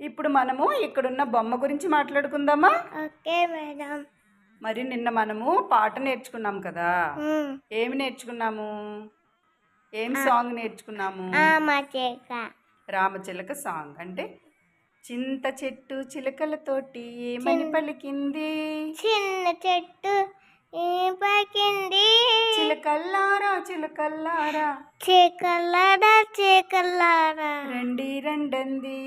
ఇప్పుడు మనము ఇక్కడున్న బొమ్మ గురించి మాట్లాడుకుందామా? Okay madam. మరి నిన్న మనము పాట నేర్చుకున్నాం కదా. ఏమి నేర్చుకున్నాము? ఏం సాంగ్ నేర్చుకున్నాము? రామచిలక సాంగ్. అంటే చింత చెట్టు చిలకలతోటి ఏమని పలికింది? చిన్న చెట్టు ఏం పకింది చిలకల్లారా? చీకల్లారా చీకల్లారా రండి రండంది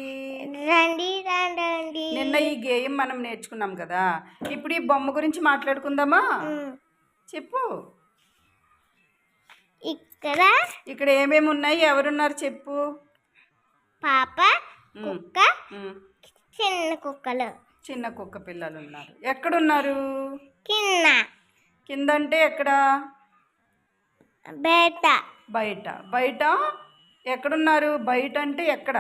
రండి రండి నిన్న ఈ గేయం మనం నేర్చుకున్నాం కదా. ఇప్పుడు ఈ బొమ్మ గురించి మాట్లాడుకుందామా. చెప్పు. ఇక్కడ ఇక్కడ ఏమేమి ఉన్నాయి? ఎవరున్నారు? చెప్పు. పాప ఉమ్, కుక్క ఉమ్. చిన్న కుక్కలు. చిన్న కుక్క పిల్లలు ఉన్నారు. ఎక్కడున్నారు? కింద. కింద అంటే ఎక్కడ? బేట బయట. బయట ఎక్కడున్నారు? బయట అంటే ఎక్కడ?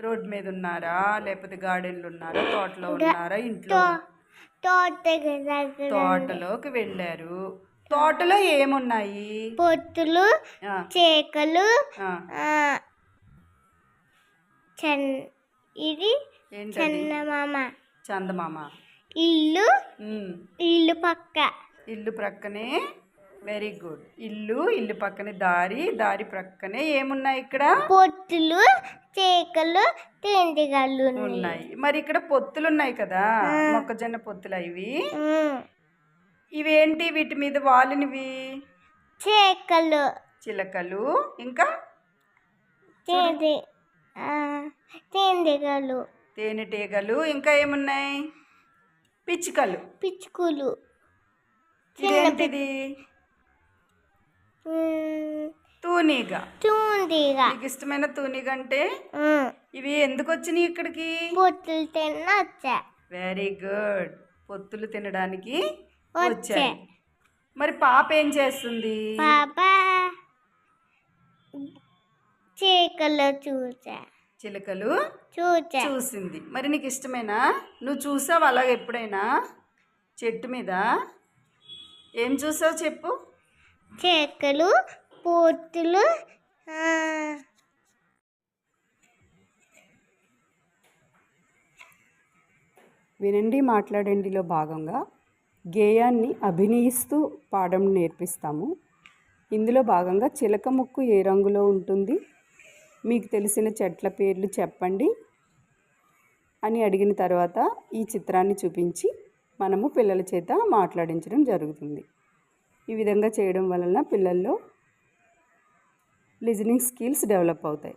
రోడ్ మీద ఉన్నారా? లేకపోతే గార్డెన్లో ఉన్నారా? తోటలో ఉన్నారా? ఇంట్లో? తోటలోకి వెళ్ళారు. తోటలో ఏమున్నాయి? పొత్తులు చేకలు ఇది చందమామ. చందమామ. ఇల్లు ఇల్లు పక్క. ఇల్లు ప్రక్కనే వెరీ గుడ్ ఇల్లు ఇల్లు పక్కనే దారి దారి ప్రక్కనే ఏమున్నాయి ఇక్కడ? పొత్తులు చేకలు తిండిగళ్ళు ఉన్నాయి. మరి ఇక్కడ పొత్తులు ఉన్నాయి కదా మొక్కజొన్న పొత్తులు ఇవి? ఇవేంటి వీటి మీద వాలినవి? చేకలు. చిలకలు. ఇంకా? తిండి తిండిగలు తేనెటీగలు. ఇంకా ఏమున్నాయి? పిచ్చుకలు. పిచ్చుకులు. ఇదేంటిది? తూనీగ. చూండిగా నీకు ఇష్టమైన తూనీగ అంటే ఇవి ఎందుకు వచ్చినాయి ఇక్కడికి? పొత్తులు తిన్న వచ్చా. Very good. పొత్తులు తినడానికి వచ్చాయి. వచ్చాయి. మరి పాప ఏం చేస్తుంది? పాప చీకలు చూసా చిలుకలు చూసా చూసింది. మరి నీకు ఇష్టమేనా? నువ్వు చూసావు అలాగ ఎప్పుడైనా? చెట్టు మీద? ఏం చూసావు చెప్పు. చేకలు పొత్తులు వినండి మాట్లాడండిలో భాగంగా గేయాన్ని అభినయిస్తూ పాడడం నేర్పిస్తాము. ఇందులో భాగంగా చిలక ముక్కు ఏ రంగులో ఉంటుంది? మీకు తెలిసిన చెట్ల పేర్లు చెప్పండి. అని అడిగిన తర్వాత ఈ చిత్రాన్ని చూపించి మనము పిల్లల చేత మాట్లాడించడం జరుగుతుంది. ఈ విధంగా చేయడం వలన పిల్లల్లో లిజనింగ్ స్కిల్స్ డెవలప్ అవుతాయి.